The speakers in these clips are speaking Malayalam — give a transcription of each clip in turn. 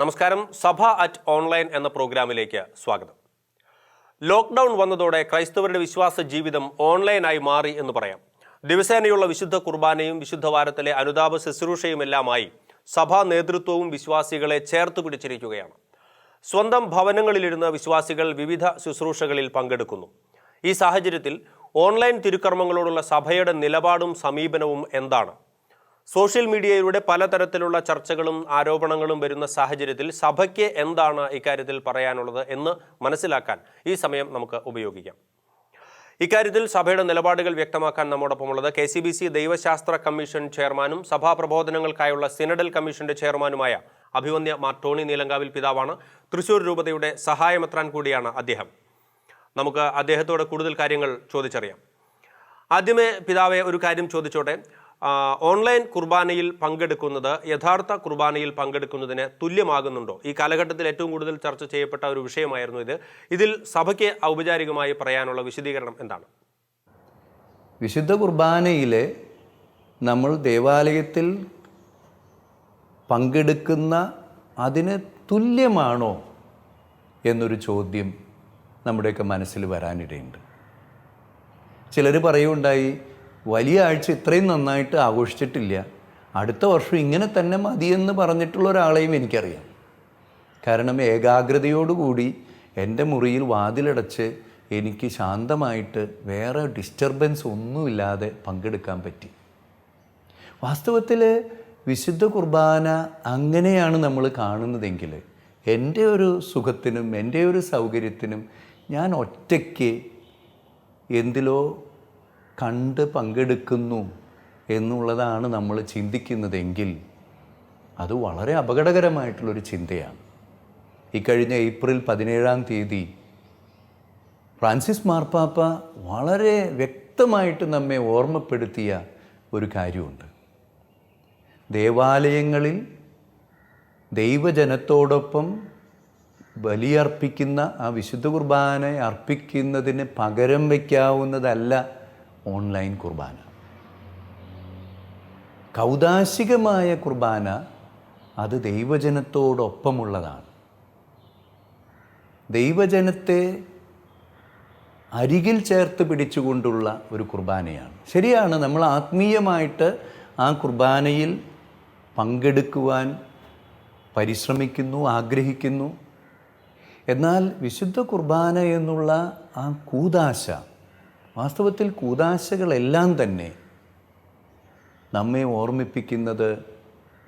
നമസ്കാരം. സഭ അറ്റ് ഓൺലൈൻ എന്ന പ്രോഗ്രാമിലേക്ക് സ്വാഗതം. ലോക്ക്ഡൗൺ വന്നതോടെ ക്രൈസ്തവരുടെ വിശ്വാസ ജീവിതം ഓൺലൈനായി മാറി എന്ന് പറയാം. ദിവസേനയുള്ള വിശുദ്ധ കുർബാനയും വിശുദ്ധ വാരത്തിലെ അനുതാപ ശുശ്രൂഷയുമെല്ലാമായി സഭാ നേതൃത്വവും വിശ്വാസികളെ ചേർത്ത് പിടിച്ചിരിക്കുകയാണ്. സ്വന്തം ഭവനങ്ങളിലിരുന്ന് വിശ്വാസികൾ വിവിധ ശുശ്രൂഷകളിൽ പങ്കെടുക്കുന്നു. ഈ സാഹചര്യത്തിൽ ഓൺലൈൻ തിരുക്കർമ്മങ്ങളോടുള്ള സഭയുടെ നിലപാടും സമീപനവും എന്താണ്? സോഷ്യൽ മീഡിയയിലൂടെ പലതരത്തിലുള്ള ചർച്ചകളും ആരോപണങ്ങളും വരുന്ന സാഹചര്യത്തിൽ സഭയ്ക്ക് എന്താണ് ഇക്കാര്യത്തിൽ പറയാനുള്ളത് എന്ന് മനസ്സിലാക്കാൻ ഈ സമയം നമുക്ക് ഉപയോഗിക്കാം. ഇക്കാര്യത്തിൽ സഭയുടെ നിലപാടുകൾ വ്യക്തമാക്കാൻ നമ്മോടൊപ്പമുള്ളത് കെ സി ബി സി ദൈവശാസ്ത്ര കമ്മീഷൻ ചെയർമാനും സഭാ പ്രബോധനങ്ങൾക്കായുള്ള സിനഡൽ കമ്മീഷന്റെ ചെയർമാനുമായ അഭിവന്യ മാർ ടോണി നീലങ്കാവിൽ പിതാവാണ്. തൃശൂർ രൂപതയുടെ സഹായമെത്രാൻ കൂടിയാണ് അദ്ദേഹം. നമുക്ക് അദ്ദേഹത്തോട് കൂടുതൽ കാര്യങ്ങൾ ചോദിച്ചറിയാം. ആദ്യമേ പിതാവെ ഒരു കാര്യം ചോദിച്ചോട്ടെ? ഓൺലൈൻ കുർബാനയിൽ പങ്കെടുക്കുന്നത് യഥാർത്ഥ കുർബാനയിൽ പങ്കെടുക്കുന്നതിന് തുല്യമാകുന്നുണ്ടോ? ഈ കാലഘട്ടത്തിൽ ഏറ്റവും കൂടുതൽ ചർച്ച ചെയ്യപ്പെട്ട ഒരു വിഷയമായിരുന്നു ഇത്. ഇതിൽ സഭയ്ക്ക് ഔപചാരികമായി പറയാനുള്ള വിശദീകരണം എന്താണ്? വിശുദ്ധ കുർബാനയിൽ നമ്മൾ ദേവാലയത്തിൽ പങ്കെടുക്കുന്ന അതിന് തുല്യമാണോ എന്നൊരു ചോദ്യം നമ്മുടെയൊക്കെ മനസ്സിൽ വരാനിടയുണ്ട്. ചിലർ പറയുണ്ടായി വലിയ ആഴ്ച ഇത്രയും നന്നായിട്ട് ആഘോഷിച്ചിട്ടില്ല. അടുത്ത വർഷം ഇങ്ങനെ തന്നെ മതിയെന്ന് പറഞ്ഞിട്ടുള്ള ഒരാളെയും എനിക്കറിയാം. കാരണം ഏകാഗ്രതയോടുകൂടി എന്റെ മുറിയിൽ വാതിലടച്ച് എനിക്ക് ശാന്തമായിട്ട് വേറെ ഡിസ്റ്റർബൻസ് ഒന്നുമില്ലാതെ പങ്കെടുക്കാൻ പറ്റി. വാസ്തവത്തിൽ വിശുദ്ധ കുർബാന അങ്ങനെയാണ് നമ്മൾ കാണുന്നതെങ്കിൽ എന്റെ ഒരു സുഖത്തിനും എന്റെ ഒരു സൗകര്യത്തിനും ഞാൻ ഒറ്റയ്ക്ക് എന്തിലോ കണ്ട് പങ്കെടുക്കുന്നു എന്നുള്ളതാണ് നമ്മൾ ചിന്തിക്കുന്നതെങ്കിൽ അത് വളരെ അപകടകരമായിട്ടുള്ളൊരു ചിന്തയാണ്. ഇക്കഴിഞ്ഞ ഏപ്രിൽ പതിനേഴാം തീയതി ഫ്രാൻസിസ് മാർപ്പാപ്പ വളരെ വ്യക്തമായിട്ട് നമ്മെ ഓർമ്മപ്പെടുത്തിയ ഒരു കാര്യമുണ്ട്. ദേവാലയങ്ങളിൽ ദൈവജനത്തോടൊപ്പം ബലിയർപ്പിക്കുന്ന ആ വിശുദ്ധ കുർബാന അർപ്പിക്കുന്നതിന് പകരം വയ്ക്കാവുന്നതല്ല ഓൺലൈൻ കുർബാന. കൗതാശികമായ കുർബാന അത് ദൈവജനത്തോടൊപ്പമുള്ളതാണ്. ദൈവജനത്തെ അരികിൽ ചേർത്ത് പിടിച്ചുകൊണ്ടുള്ള ഒരു കുർബാനയാണ്. ശരിയാണ് നമ്മൾ ആത്മീയമായിട്ട് ആ കുർബാനയിൽ പങ്കെടുക്കുവാൻ പരിശ്രമിക്കുന്നു ആഗ്രഹിക്കുന്നു. എന്നാൽ വിശുദ്ധ കുർബാന എന്നുള്ള ആ കൂതാശ വാസ്തവത്തിൽ കൂതാശകളെല്ലാം തന്നെ നമ്മെ ഓർമ്മിപ്പിക്കുന്നത്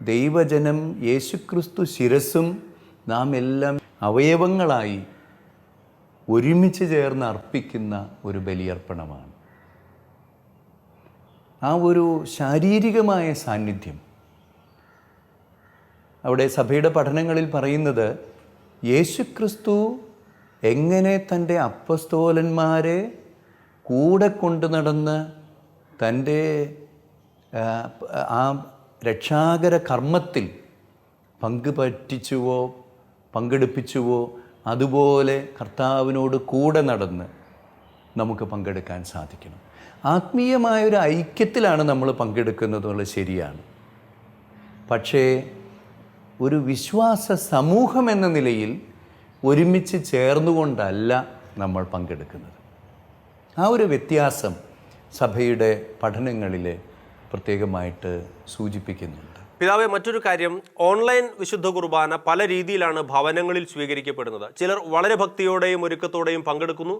ദൈവജനം യേശുക്രിസ്തു ശിരസും നാം എല്ലാം അവയവങ്ങളായി ഒരുമിച്ച് ചേർന്ന് അർപ്പിക്കുന്ന ഒരു ബലിയർപ്പണമാണ്. ആ ഒരു ശാരീരികമായ സാന്നിധ്യം. അവിടെ സഭയുടെ പഠനങ്ങളിൽ പറയുന്നത് യേശുക്രിസ്തു എങ്ങനെ തന്റെ അപ്പസ്തോലന്മാരെ കൂടെ കൊണ്ടു നടന്ന് തന്റെ ആ, രക്ഷാകര കർമ്മത്തിൽ പങ്ക് പറ്റിച്ചുവോ പങ്കെടുപ്പിച്ചുവോ അതുപോലെ കർത്താവിനോട് കൂടെ നടന്ന് നമുക്ക് പങ്കെടുക്കാൻ സാധിക്കണം. ആത്മീയമായൊരു ഐക്യത്തിലാണ് നമ്മൾ പങ്കെടുക്കുന്നത് എന്നുള്ളത് ശരിയാണ്. പക്ഷേ ഒരു വിശ്വാസ സമൂഹം എന്ന നിലയിൽ ഒരുമിച്ച് ചേർന്നുകൊണ്ടല്ല നമ്മൾ പങ്കെടുക്കുന്നത്. ആ ഒരു വ്യത്യാസം സഭയുടെ പഠനങ്ങളിൽ പ്രത്യേകമായിട്ട് സൂചിപ്പിക്കുന്നുണ്ട്. പിതാവെ മറ്റൊരു കാര്യം ഓൺലൈൻ വിശുദ്ധ കുർബാന പല രീതിയിലാണ് ഭവനങ്ങളിൽ സ്വീകരിക്കപ്പെടുന്നത്. ചിലർ വളരെ ഭക്തിയോടെയും ഒരുക്കത്തോടെയും പങ്കെടുക്കുന്നു.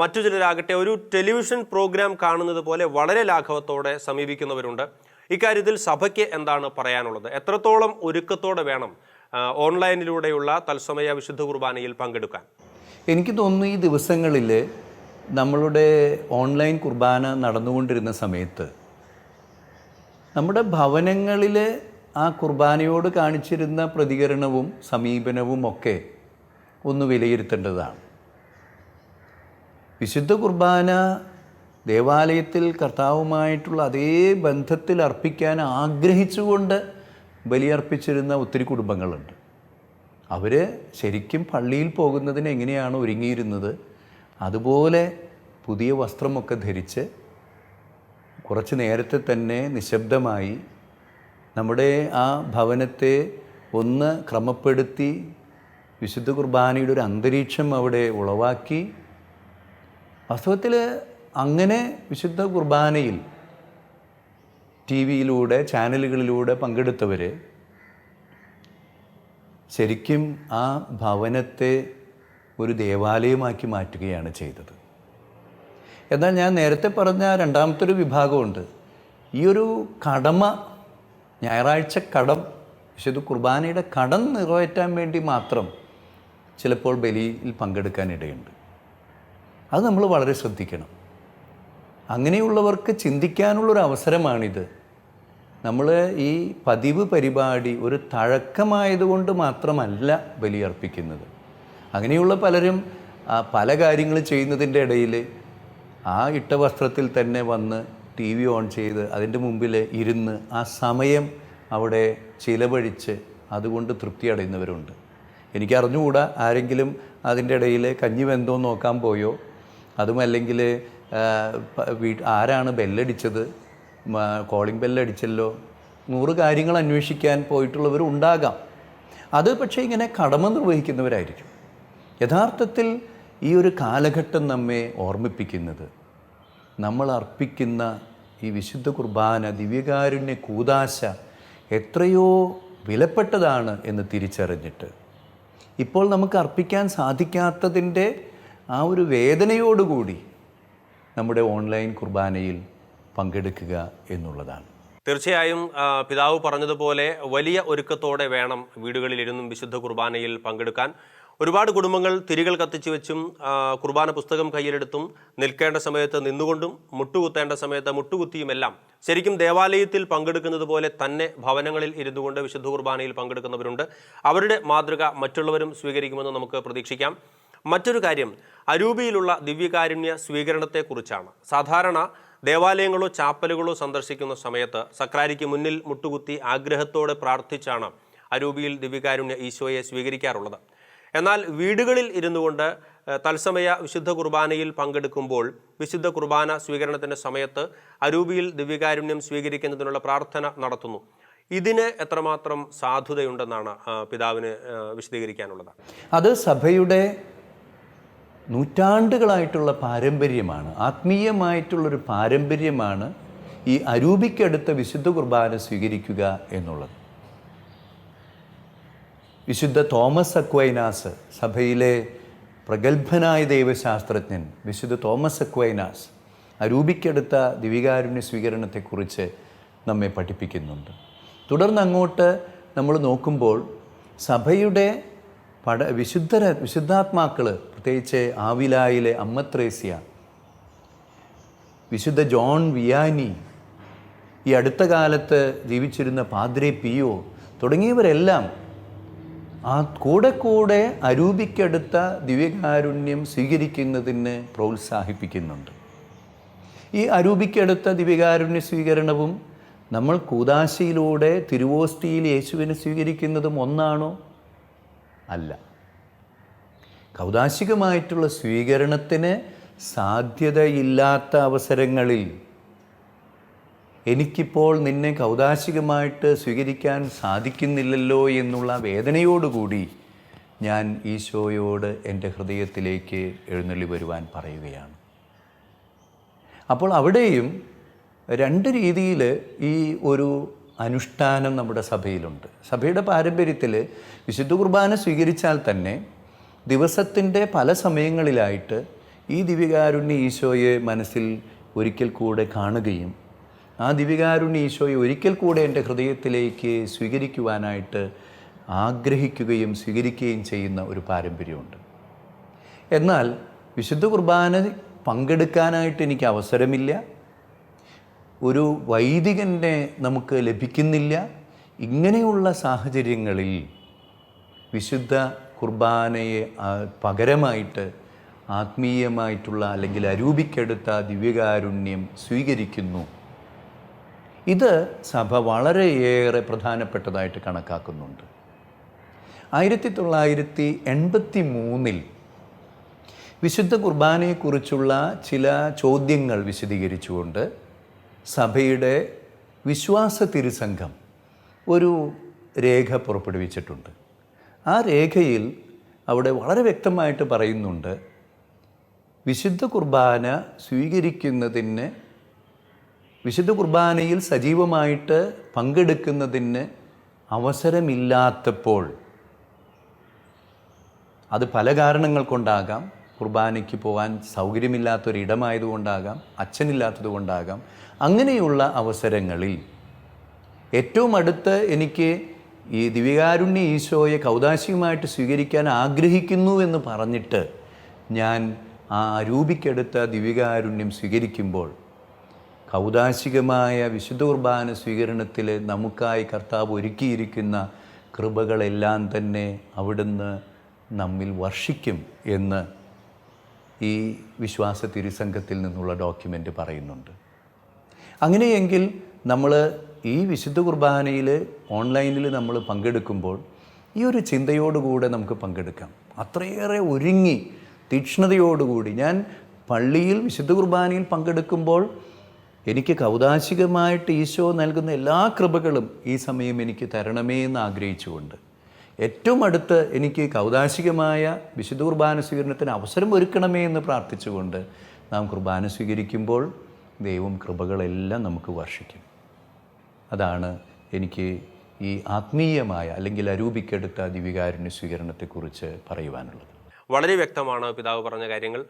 മറ്റു ചിലരാകട്ടെ ഒരു ടെലിവിഷൻ പ്രോഗ്രാം കാണുന്നത് പോലെ വളരെ ലാഘവത്തോടെ സമീപിക്കുന്നവരുണ്ട്. ഇക്കാര്യത്തിൽ സഭയ്ക്ക് എന്താണ് പറയാനുള്ളത്? എത്രത്തോളം ഒരുക്കത്തോടെ വേണം ഓൺലൈനിലൂടെയുള്ള തത്സമയ വിശുദ്ധ കുർബാനയിൽ പങ്കെടുക്കാൻ? എനിക്ക് തോന്നുന്നു ഈ ദിവസങ്ങളിൽ നമ്മളുടെ ഓൺലൈൻ കുർബാന നടന്നുകൊണ്ടിരുന്ന സമയത്ത് നമ്മുടെ ഭവനങ്ങളിൽ ആ കുർബാനയോട് കാണിച്ചിരുന്ന പ്രതികരണവും സമീപനവും ഒക്കെ ഒന്ന് വിലയിരുത്തേണ്ടതാണ്. വിശുദ്ധ കുർബാന ദേവാലയത്തിൽ കർത്താവുമായിട്ടുള്ള അതേ ബന്ധത്തിൽ അർപ്പിക്കാൻ ആഗ്രഹിച്ചുകൊണ്ട് ബലിയർപ്പിച്ചിരുന്ന ഒത്തിരി കുടുംബങ്ങളുണ്ട്. അവർ ശരിക്കും പള്ളിയിൽ പോകുന്നതിന് എങ്ങനെയാണ് ഒരുങ്ങിയിരുന്നത്? അതുപോലെ പുതിയ വസ്ത്രമൊക്കെ ധരിച്ച് കുറച്ച് നേരത്തെ തന്നെ നിശബ്ദമായി നമ്മുടെ ആ ഭവനത്തെ ഒന്ന് ക്രമപ്പെടുത്തി വിശുദ്ധ കുർബാനയുടെ ഒരു അന്തരീക്ഷം അവിടെ ഉളവാക്കി. വാസ്തവത്തിൽ അങ്ങനെ വിശുദ്ധ കുർബാനയിൽ ടി വിയിലൂടെ ചാനലുകളിലൂടെ പങ്കെടുത്തവർ ശരിക്കും ആ ഭവനത്തെ ഒരു ദേവാലയമാക്കി മാറ്റുകയാണ് ചെയ്തത്. എന്നാൽ ഞാൻ നേരത്തെ പറഞ്ഞ രണ്ടാമത്തെ ഒരു വിഭാഗമുണ്ട്. ഈ ഒരു കടമ ഞായറാഴ്ച കടം വിശുദ്ധ കുർബാനയുടെ കടം നിറവേറ്റാൻ വേണ്ടി മാത്രം ചിലപ്പോൾ ബലിയിൽ പങ്കെടുക്കാനിടയുണ്ട് അത് നമ്മൾ വളരെ ശ്രദ്ധിക്കണം. അങ്ങനെയുള്ളവർക്ക് ചിന്തിക്കാനുള്ളൊരു അവസരമാണിത്. നമ്മൾ ഈ പതിവ് പരിപാടി ഒരു തഴക്കമായതുകൊണ്ട് മാത്രമല്ല ബലിയർപ്പിക്കുന്നത് അങ്ങനെയുള്ള പലരും പല കാര്യങ്ങൾ ചെയ്യുന്നതിന്റെ ഇടയിൽ ആ ഇട്ട വസ്ത്രത്തിൽ തന്നെ വന്ന് ടി വി ഓൺ ചെയ്ത് അതിന്റെ മുമ്പിൽ ഇരുന്ന് ആ സമയം അവിടെ ചിലവഴിച്ച് അതുകൊണ്ട് തൃപ്തി അടയുന്നവരുണ്ട്. എനിക്കറിഞ്ഞുകൂടാ ആരെങ്കിലും അതിന്റെ ഇടയിൽ കഞ്ഞി വെന്തോ നോക്കാൻ പോയോ? അതുമല്ലെങ്കിൽ വീട്ട് ആരാണ് ബെല്ലടിച്ചത്? കോളിംഗ് ബെല്ലടിച്ചല്ലോ നൂറ് കാര്യങ്ങൾ അന്വേഷിക്കാൻ പോയിട്ടുള്ളവർ ഉണ്ടാകാം അത് പക്ഷേ ഇങ്ങനെ കടമ നിർവഹിക്കുന്നവരായിരിക്കും. യഥാർത്ഥത്തിൽ ഈ ഒരു കാലഘട്ടം നമ്മെ ഓർമ്മിപ്പിക്കുന്നത്. നമ്മൾ അർപ്പിക്കുന്ന ഈ വിശുദ്ധ കുർബാന ദിവ്യകാരുണ്യ കൂതാശ എത്രയോ വിലപ്പെട്ടതാണ് എന്ന് തിരിച്ചറിഞ്ഞിട്ട്. ഇപ്പോൾ നമുക്ക് അർപ്പിക്കാൻ സാധിക്കാത്തതിന്റെ ആ ഒരു വേദനയോടുകൂടി നമ്മുടെ ഓൺലൈൻ കുർബാനയിൽ പങ്കെടുക്കുക എന്നുള്ളതാണ്. തീർച്ചയായും പിതാവ് പറഞ്ഞതുപോലെ വലിയ ഒരുക്കത്തോടെ വേണം വീടുകളിലിരുന്നും വിശുദ്ധ കുർബാനയിൽ പങ്കെടുക്കാൻ. ഒരുപാട് കുടുംബങ്ങൾ തിരികൾ കത്തിച്ചു വെച്ചും കുർബാന പുസ്തകം കയ്യിലെടുത്തും നിൽക്കേണ്ട സമയത്ത് നിന്നുകൊണ്ടും മുട്ടുകുത്തേണ്ട സമയത്ത് മുട്ടുകുത്തിയുമെല്ലാം ശരിക്കും ദേവാലയത്തിൽ പങ്കെടുക്കുന്നത് പോലെ തന്നെ ഭവനങ്ങളിൽ ഇരുന്നു കൊണ്ട് വിശുദ്ധ കുർബാനയിൽ പങ്കെടുക്കുന്നവരുണ്ട്. അവരുടെ മാതൃക മറ്റുള്ളവരും സ്വീകരിക്കുമെന്ന് നമുക്ക് പ്രതീക്ഷിക്കാം. മറ്റൊരു കാര്യം അരൂപിയിലുള്ള ദിവ്യകാരുണ്യ സ്വീകരണത്തെക്കുറിച്ചാണ്. സാധാരണ ദേവാലയങ്ങളോ ചാപ്പലുകളോ സന്ദർശിക്കുന്ന സമയത്ത് സക്രാരിക്ക് മുന്നിൽ മുട്ടുകുത്തി ആഗ്രഹത്തോടെ പ്രാർത്ഥിച്ചാണ് അരൂപിയിൽ ദിവ്യകാരുണ്യ ഈശോയെ സ്വീകരിക്കാറുള്ളത്. എന്നാൽ വീടുകളിൽ ഇരുന്നു കൊണ്ട് തത്സമയ വിശുദ്ധ കുർബാനയിൽ പങ്കെടുക്കുമ്പോൾ വിശുദ്ധ കുർബാന സ്വീകരണത്തിന്റെ സമയത്ത് അരൂപിയിൽ ദിവ്യകാരുണ്യം സ്വീകരിക്കുന്നതിനുള്ള പ്രാർത്ഥന നടത്തുന്നു. ഇതിന് എത്രമാത്രം സാധുതയുണ്ടെന്നാണ് പിതാവിന് വിശദീകരിക്കാനുള്ളത്. അത് സഭയുടെ നൂറ്റാണ്ടുകളായിട്ടുള്ള പാരമ്പര്യമാണ്. ആത്മീയമായിട്ടുള്ളൊരു പാരമ്പര്യമാണ് ഈ അരൂപിക്കടുത്ത വിശുദ്ധ കുർബാന സ്വീകരിക്കുക എന്നുള്ളത്. വിശുദ്ധ തോമസ് അക്വൈനാസ് സഭയിലെ പ്രഗത്ഭനായ ദൈവശാസ്ത്രജ്ഞൻ വിശുദ്ധ തോമസ് അക്വൈനാസ് അരൂപിക്കെടുത്ത ദിവികാരുണ്യ സ്വീകരണത്തെക്കുറിച്ച് നമ്മെ പഠിപ്പിക്കുന്നുണ്ട്. തുടർന്ന് അങ്ങോട്ട് നമ്മൾ നോക്കുമ്പോൾ സഭയുടെ പട വിശുദ്ധര വിശുദ്ധാത്മാക്കൾ പ്രത്യേകിച്ച് ആവിലായിലെ അമ്മത്രേസ്യ വിശുദ്ധ ജോൺ വിയാനി ഈ അടുത്ത കാലത്ത് ജീവിച്ചിരുന്ന പാദ്രെ പിയോ തുടങ്ങിയവരെല്ലാം ആ കൂടെ കൂടെ അരൂപിക്കെടുത്ത ദിവ്യകാരുണ്യം സ്വീകരിക്കുന്നതിന് പ്രോത്സാഹിപ്പിക്കുന്നുണ്ട്. ഈ അരൂപിക്കെടുത്ത ദിവ്യകാരുണ്യ സ്വീകരണവും നമ്മൾ കൂതാശയിലൂടെ തിരുവോസ്തിയിൽ യേശുവിനെ സ്വീകരിക്കുന്നതും ഒന്നാണോ? അല്ല. കൗതാശികമായിട്ടുള്ള സ്വീകരണത്തിന് സാധ്യതയില്ലാത്ത അവസരങ്ങളിൽ എനിക്കിപ്പോൾ നിന്നെ കൗതാശികമായിട്ട് സ്വീകരിക്കാൻ സാധിക്കുന്നില്ലല്ലോ എന്നുള്ള വേദനയോടുകൂടി ഞാൻ ഈശോയോട് എന്റെ ഹൃദയത്തിലേക്ക് എഴുന്നള്ളി വരുവാൻ പറയുകയാണ്. അപ്പോൾ അവിടെയും രണ്ട് രീതിയിൽ ഈ ഒരു അനുഷ്ഠാനം നമ്മുടെ സഭയിലുണ്ട്. സഭയുടെ പാരമ്പര്യത്തിൽ വിശുദ്ധ കുർബാന സ്വീകരിച്ചാൽ തന്നെ ദിവസത്തിന്റെ പല സമയങ്ങളിലായിട്ട് ഈ ദിവ്യകാരുണ്യ ഈശോയെ മനസ്സിൽ ഒരിക്കൽ കൂടെ കാണുകയും ആ ദിവ്യകാരുണ്യ ഈശോയെ ഒരിക്കൽ കൂടെ എന്റെ ഹൃദയത്തിലേക്ക് സ്വീകരിക്കുവാനായിട്ട് ആഗ്രഹിക്കുകയും സ്വീകരിക്കുകയും ചെയ്യുന്ന ഒരു പാരമ്പര്യമുണ്ട്. എന്നാൽ വിശുദ്ധ കുർബാന പങ്കെടുക്കാനായിട്ട് എനിക്ക് അവസരമില്ല. ഒരു വൈദികനെ നമുക്ക് ലഭിക്കുന്നില്ല. ഇങ്ങനെയുള്ള സാഹചര്യങ്ങളിൽ വിശുദ്ധ കുർബാനയെ പകരമായിട്ട് ആത്മീയമായിട്ടുള്ള അല്ലെങ്കിൽ അരൂപിക്കെടുത്ത ദിവ്യകാരുണ്യം സ്വീകരിക്കുന്നു. ഇത് സഭ വളരെയേറെ പ്രധാനപ്പെട്ടതായിട്ട് കണക്കാക്കുന്നുണ്ട്. ആയിരത്തി തൊള്ളായിരത്തി എൺപത്തി മൂന്നിൽ വിശുദ്ധ കുർബാനയെക്കുറിച്ചുള്ള ചില ചോദ്യങ്ങൾ വിശദീകരിച്ചുകൊണ്ട് സഭയുടെ വിശ്വാസ തിരുസംഘം ഒരു രേഖ പുറപ്പെടുവിച്ചിട്ടുണ്ട്. ആ രേഖയിൽ അവിടെ വളരെ വ്യക്തമായിട്ട് പറയുന്നുണ്ട് വിശുദ്ധ കുർബാന സ്വീകരിക്കുന്നതിന് വിശുദ്ധ കുർബാനയിൽ സജീവമായിട്ട് പങ്കെടുക്കുന്നതിന് അവസരമില്ലാത്തപ്പോൾ അത് പല കാരണങ്ങൾ കൊണ്ടാകാം. കുർബാനയ്ക്ക് പോകാൻ സൗകര്യമില്ലാത്തൊരിടമായതുകൊണ്ടാകാം അച്ഛനില്ലാത്തത് കൊണ്ടാകാം അങ്ങനെയുള്ള അവസരങ്ങളിൽ ഏറ്റവും അടുത്ത് എനിക്ക് ഈ ദിവ്യകാരുണ്യ ഈശോയെ കൗതാശികമായിട്ട് സ്വീകരിക്കാൻ ആഗ്രഹിക്കുന്നു എന്ന് പറഞ്ഞിട്ട് ഞാൻ ആ രൂപിക്കെടുത്ത ദിവ്യകാരുണ്യം സ്വീകരിക്കുമ്പോൾ കൗതാശികമായ വിശുദ്ധ കുർബാന സ്വീകരണത്തിൽ നമുക്കായി കർത്താവ് ഒരുക്കിയിരിക്കുന്ന കൃപകളെല്ലാം തന്നെ അവിടുന്ന് നമ്മിൽ വർഷിക്കും എന്ന് ഈ വിശ്വാസ തിരുസംഘത്തിൽ നിന്നുള്ള ഡോക്യുമെന്റ് പറയുന്നുണ്ട്. അങ്ങനെയെങ്കിൽ നമ്മൾ ഈ വിശുദ്ധ കുർബാനയിൽ ഓൺലൈനിൽ നമ്മൾ പങ്കെടുക്കുമ്പോൾ ഈ ഒരു ചിന്തയോടുകൂടെ നമുക്ക് പങ്കെടുക്കാം. അത്രയേറെ ഒരുങ്ങി തീക്ഷ്ണതയോടുകൂടി. ഞാൻ പള്ളിയിൽ വിശുദ്ധ കുർബാനയിൽ പങ്കെടുക്കുമ്പോൾ എനിക്ക് കൗതാശികമായിട്ട് ഈശോ നൽകുന്ന എല്ലാ കൃപകളും ഈ സമയം എനിക്ക് തരണമേ എന്ന് ആഗ്രഹിച്ചുകൊണ്ട്. ഏറ്റവും അടുത്ത് എനിക്ക് കൗതാശികമായ വിശുദ്ധ കുർബാന സ്വീകരണത്തിന് അവസരം ഒരുക്കണമേ എന്ന് പ്രാർത്ഥിച്ചുകൊണ്ട് നാം കുർബാന സ്വീകരിക്കുമ്പോൾ ദൈവം കൃപകളെല്ലാം നമുക്ക് വർഷിക്കും. അതാണ് എനിക്ക് ഈ ആത്മീയമായ അല്ലെങ്കിൽ അരൂപിക്കെടുത്ത ദിവികാരുണ്യ സ്വീകരണത്തെക്കുറിച്ച് പറയുവാനുള്ളത്. വളരെ വ്യക്തമാണ് പിതാവ് പറഞ്ഞ കാര്യങ്ങൾ.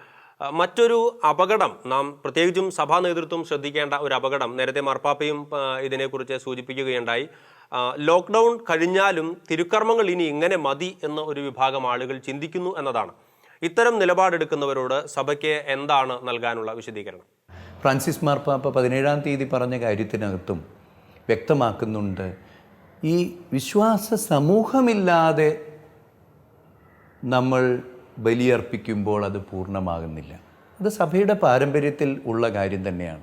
മറ്റൊരു അപകടം നാം പ്രത്യേകിച്ചും സഭാ നേതൃത്വം ശ്രദ്ധിക്കേണ്ട ഒരു അപകടം നേരത്തെ മാർപ്പാപ്പയും ഇതിനെക്കുറിച്ച് സൂചിപ്പിക്കുകയുണ്ടായി. ലോക്ക്ഡൗൺ കഴിഞ്ഞാലും തിരുക്കർമ്മങ്ങൾ ഇനി ഇങ്ങനെ മതി എന്ന ഒരു വിഭാഗം ആളുകൾ ചിന്തിക്കുന്നു എന്നതാണ്. ഇത്തരം നിലപാടെടുക്കുന്നവരോട് സഭയ്ക്ക് എന്താണ് നൽകാനുള്ള വിശദീകരണം? ഫ്രാൻസിസ് മാർപ്പാപ്പ പതിനേഴാം തീയതി പറഞ്ഞ കാര്യത്തിനകത്തും വ്യക്തമാക്കുന്നുണ്ട്. ഈ വിശ്വാസ സമൂഹമില്ലാതെ നമ്മൾ ബലിയർപ്പിക്കുമ്പോൾ അത് പൂർണമാകുന്നില്ല. അത് സഭയുടെ പാരമ്പര്യത്തിൽ ഉള്ള കാര്യം തന്നെയാണ്.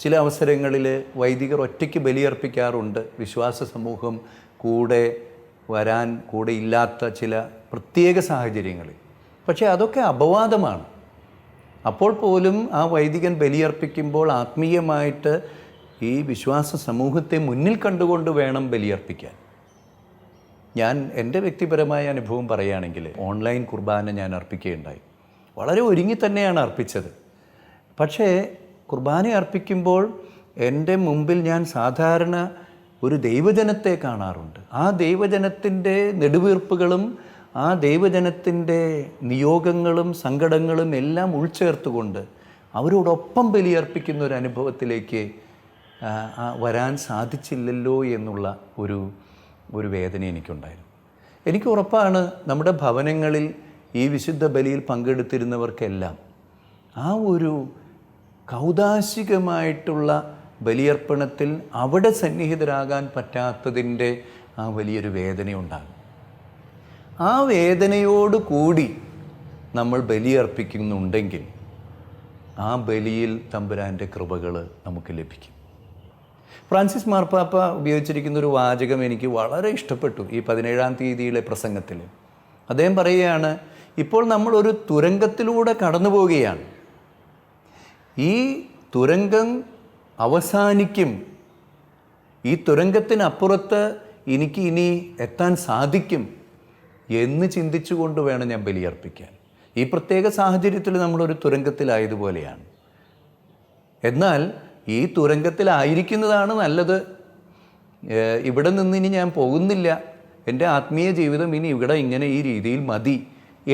ചില അവസരങ്ങളിൽ വൈദികർ ഒറ്റയ്ക്ക് ബലിയർപ്പിക്കാറുണ്ട്. വിശ്വാസ സമൂഹം കൂടെ വരാൻ കൂടെ ഇല്ലാത്ത ചില പ്രത്യേക സാഹചര്യങ്ങളിൽ. പക്ഷേ അതൊക്കെ അപവാദമാണ്. അപ്പോൾ പോലും ആ വൈദികൻ ബലിയർപ്പിക്കുമ്പോൾ ആത്മീയമായിട്ട് ഈ വിശ്വാസ സമൂഹത്തെ മുന്നിൽ കണ്ടുകൊണ്ട് വേണം ബലിയർപ്പിക്കാൻ. ഞാൻ എന്റെ വ്യക്തിപരമായ അനുഭവം പറയുകയാണെങ്കിൽ ഓൺലൈൻ കുർബാന ഞാൻ അർപ്പിക്കുകയുണ്ടായി. വളരെ ഒരുങ്ങി തന്നെയാണ് അർപ്പിച്ചത്. പക്ഷേ കുർബാന അർപ്പിക്കുമ്പോൾ എന്റെ മുമ്പിൽ ഞാൻ സാധാരണ ഒരു ദൈവജനത്തെ കാണാറുണ്ട്. ആ ദൈവജനത്തിന്റെ നെടുവീർപ്പുകളും ആ ദൈവജനത്തിന്റെ നിയോഗങ്ങളും സങ്കടങ്ങളും എല്ലാം ഉൾച്ചേർത്തുകൊണ്ട് അവരോടൊപ്പം ബലിയർപ്പിക്കുന്ന ഒരു അനുഭവത്തിലേക്ക് വരാൻ സാധിച്ചില്ലല്ലോ എന്നുള്ള ഒരു ഒരു വേദന എനിക്കുണ്ടായിരുന്നു. എനിക്ക് ഉറപ്പാണ് നമ്മുടെ ഭവനങ്ങളിൽ ഈ വിശുദ്ധ ബലിയിൽ പങ്കെടുത്തിരുന്നവർക്കെല്ലാം ആ ഒരു കൗതാശികമായിട്ടുള്ള ബലിയർപ്പണത്തിൽ അവിടെ സന്നിഹിതരാകാൻ പറ്റാത്തതിന്റെ ആ വലിയൊരു വേദനയുണ്ടാകും. ആ വേദനയോട് കൂടി നമ്മൾ ബലിയർപ്പിക്കുന്നുണ്ടെങ്കിൽ ആ ബലിയിൽ തമ്പുരാന്റെ കൃപകൾ നമുക്ക് ലഭിക്കും. ഫ്രാൻസിസ് മാർപ്പാപ്പ ഉപയോഗിച്ചിരിക്കുന്ന ഒരു വാചകം എനിക്ക് വളരെ ഇഷ്ടപ്പെട്ടു ഈ പതിനേഴാം തീയതിയിലെ പ്രസംഗത്തിൽ. അദ്ദേഹം പറയുകയാണ് ഇപ്പോൾ നമ്മൾ ഒരു തുരങ്കത്തിലൂടെ കടന്നു പോവുകയാണ്. ഈ തുരങ്കം അവസാനിക്കും. ഈ തുരങ്കത്തിനപ്പുറത്ത് എനിക്ക് ഇനി എത്താൻ സാധിക്കും എന്ന് ചിന്തിച്ചുകൊണ്ട് വേണം ഞാൻ ബലിയർപ്പിക്കാൻ. ഈ പ്രത്യേക സാഹചര്യത്തിൽ നമ്മളൊരു തുരങ്കത്തിലായതുപോലെയാണ്. എന്നാൽ ഈ തുരങ്കത്തിലായിരിക്കുന്നതാണ് നല്ലത്. ഇവിടെ നിന്ന് ഇനി ഞാൻ പോകുന്നില്ല. എന്റെ ആത്മീയ ജീവിതം ഇനി ഇവിടെ ഇങ്ങനെ ഈ രീതിയിൽ മതി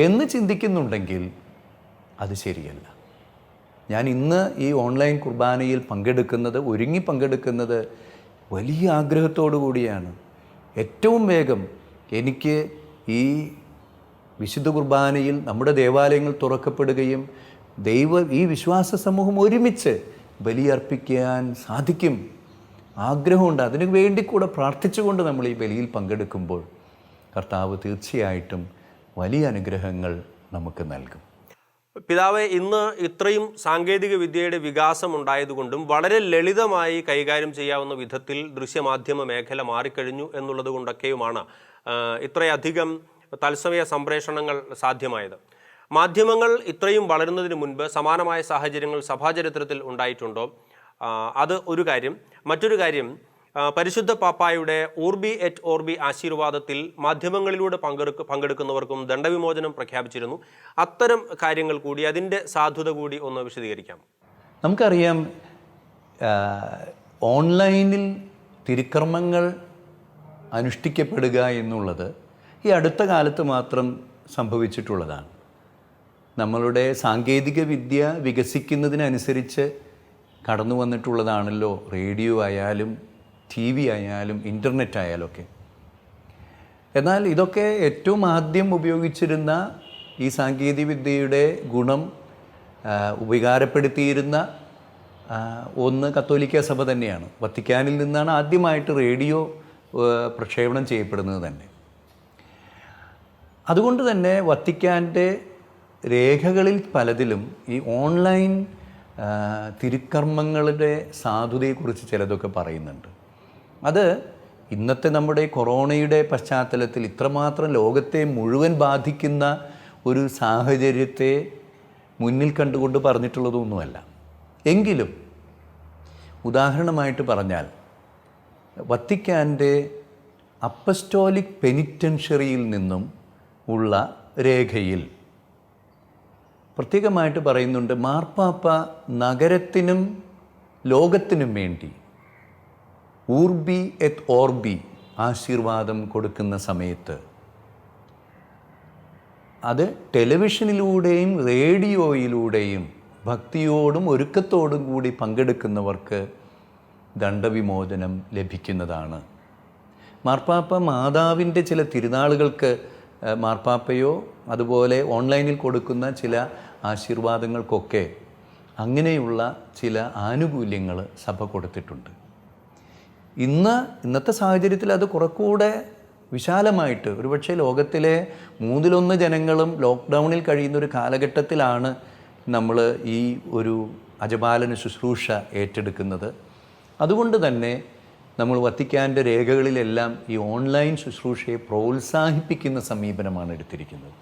എന്ന് ചിന്തിക്കുന്നുണ്ടെങ്കിൽ അത് ശരിയല്ല. ഞാൻ ഇന്ന് ഈ ഓൺലൈൻ കുർബാനയിൽ പങ്കെടുക്കുന്നത് ഒരുങ്ങി പങ്കെടുക്കുന്നത് വലിയ ആഗ്രഹത്തോടു കൂടിയാണ്. ഏറ്റവും വേഗം എനിക്ക് ഈ വിശുദ്ധ കുർബാനയിൽ നമ്മുടെ ദേവാലയങ്ങൾ തുറക്കപ്പെടുകയും ദൈവ ഈ വിശ്വാസ സമൂഹം ഒരുമിച്ച് ബലിയർപ്പിക്കാൻ സാധിക്കും. ആഗ്രഹമുണ്ട്. അതിനു വേണ്ടി കൂടെ പ്രാർത്ഥിച്ചുകൊണ്ട് നമ്മൾ ഈ ബലിയിൽ പങ്കെടുക്കുമ്പോൾ കർത്താവ് തീർച്ചയായിട്ടും വലിയ അനുഗ്രഹങ്ങൾ നമുക്ക് നൽകും. പിതാവ് ഇന്ന് ഇത്രയും സാങ്കേതിക വിദ്യയുടെ വികാസം ഉണ്ടായതുകൊണ്ടും വളരെ ലളിതമായി കൈകാര്യം ചെയ്യാവുന്ന വിധത്തിൽ ദൃശ്യമാധ്യമ മേഖല മാറിക്കഴിഞ്ഞു എന്നുള്ളത് കൊണ്ടൊക്കെയുമാണ് ഇത്രയധികം തത്സമയ സംപ്രേഷണങ്ങൾ സാധ്യമായത്. മാധ്യമങ്ങൾ ഇത്രയും വളരുന്നതിന് മുൻപ് സമാനമായ സാഹചര്യങ്ങൾ സഭാചരിത്രത്തിൽ ഉണ്ടായിട്ടുണ്ടോ? അത് ഒരു കാര്യം. മറ്റൊരു കാര്യം പരിശുദ്ധ പാപ്പായുടെ ഓർബി എറ്റ് ഓർബി ആശീർവാദത്തിൽ മാധ്യമങ്ങളിലൂടെ പങ്കെടുക്ക പങ്കെടുക്കുന്നവർക്കും ദണ്ഡവിമോചനം പ്രഖ്യാപിച്ചിരുന്നു. അത്തരം കാര്യങ്ങൾ കൂടി അതിന്റെ സാധുത കൂടി ഒന്ന് വിശദീകരിക്കാം. നമുക്കറിയാം ഓൺലൈനിൽ തിരുക്കർമ്മങ്ങൾ അനുഷ്ഠിക്കപ്പെടുക എന്നുള്ളത് ഈ അടുത്ത കാലത്ത് മാത്രം സംഭവിച്ചിട്ടുള്ളതാണ്. നമ്മളുടെ സാങ്കേതിക വിദ്യ വികസിക്കുന്നതിനനുസരിച്ച് കടന്നു വന്നിട്ടുള്ളതാണല്ലോ റേഡിയോ ആയാലും ടി വി ആയാലും ഇന്റർനെറ്റ് ആയാലും ഒക്കെ എന്നാൽ ഇതൊക്കെ ഏറ്റവും ആദ്യം ഉപയോഗിച്ചിരുന്ന ഈ സാങ്കേതികവിദ്യയുടെ ഗുണം ഉപകാരപ്പെടുത്തിയിരുന്ന ഒന്ന് കത്തോലിക്ക സഭ തന്നെയാണ്. വത്തിക്കാനിൽ നിന്നാണ് ആദ്യമായിട്ട് റേഡിയോ പ്രക്ഷേപണം ചെയ്യപ്പെടുന്നത് തന്നെ. അതുകൊണ്ട് തന്നെ വത്തിക്കാന്റെ രേഖകളിൽ പലതിലും ഈ ഓൺലൈൻ തിരുക്കർമ്മങ്ങളുടെ സാധുതയെക്കുറിച്ച് ചിലതൊക്കെ പറയുന്നുണ്ട്. അത് ഇന്നത്തെ നമ്മുടെ കൊറോണയുടെ പശ്ചാത്തലത്തിൽ ഇത്രമാത്രം ലോകത്തെ മുഴുവൻ ബാധിക്കുന്ന ഒരു സാഹചര്യത്തെ മുന്നിൽ കണ്ടുകൊണ്ട് പറഞ്ഞിട്ടുള്ളതൊന്നുമല്ല. എങ്കിലും ഉദാഹരണമായിട്ട് പറഞ്ഞാൽ വത്തിക്കാന്റെ അപ്പസ്റ്റോലിക് പെനിറ്റൻഷറിയിൽ നിന്നും ഉള്ള രേഖയിൽ പ്രത്യേകമായിട്ട് പറയുന്നുണ്ട് മാർപ്പാപ്പ നഗരത്തിനും ലോകത്തിനും വേണ്ടി ഊർബി എത് ഓർബി ആശീർവാദം കൊടുക്കുന്ന സമയത്ത് അത് ടെലിവിഷനിലൂടെയും റേഡിയോയിലൂടെയും ഭക്തിയോടും ഒരുക്കത്തോടും കൂടി പങ്കെടുക്കുന്നവർക്ക് ദണ്ഡവിമോചനം ലഭിക്കുന്നതാണ്. മാർപ്പാപ്പ മാതാവിന്റെ ചില തിരുനാളുകൾക്ക് മാർപ്പാപ്പയോ അതുപോലെ ഓൺലൈനിൽ കൊടുക്കുന്ന ചില ആശീർവാദങ്ങൾക്കൊക്കെ അങ്ങനെയുള്ള ചില ആനുകൂല്യങ്ങൾ സഭ കൊടുത്തിട്ടുണ്ട്. ഇന്ന് ഇന്നത്തെ സാഹചര്യത്തിൽ അത് കുറച്ചുകൂടെ വിശാലമായിട്ട്. ഒരുപക്ഷെ ലോകത്തിലെ മൂന്നിലൊന്ന് ജനങ്ങളും ലോക്ക്ഡൗണിൽ കഴിയുന്ന ഒരു കാലഘട്ടത്തിലാണ് നമ്മൾ ഈ ഒരു അജപാലന ശുശ്രൂഷ ഏറ്റെടുക്കുന്നത്. അതുകൊണ്ട് തന്നെ നമ്മൾ വത്തിക്കാന്റെ രേഖകളിലെല്ലാം ഈ ഓൺലൈൻ ശുശ്രൂഷയെ പ്രോത്സാഹിപ്പിക്കുന്ന സമീപനമാണ് എടുത്തിരിക്കുന്നത്.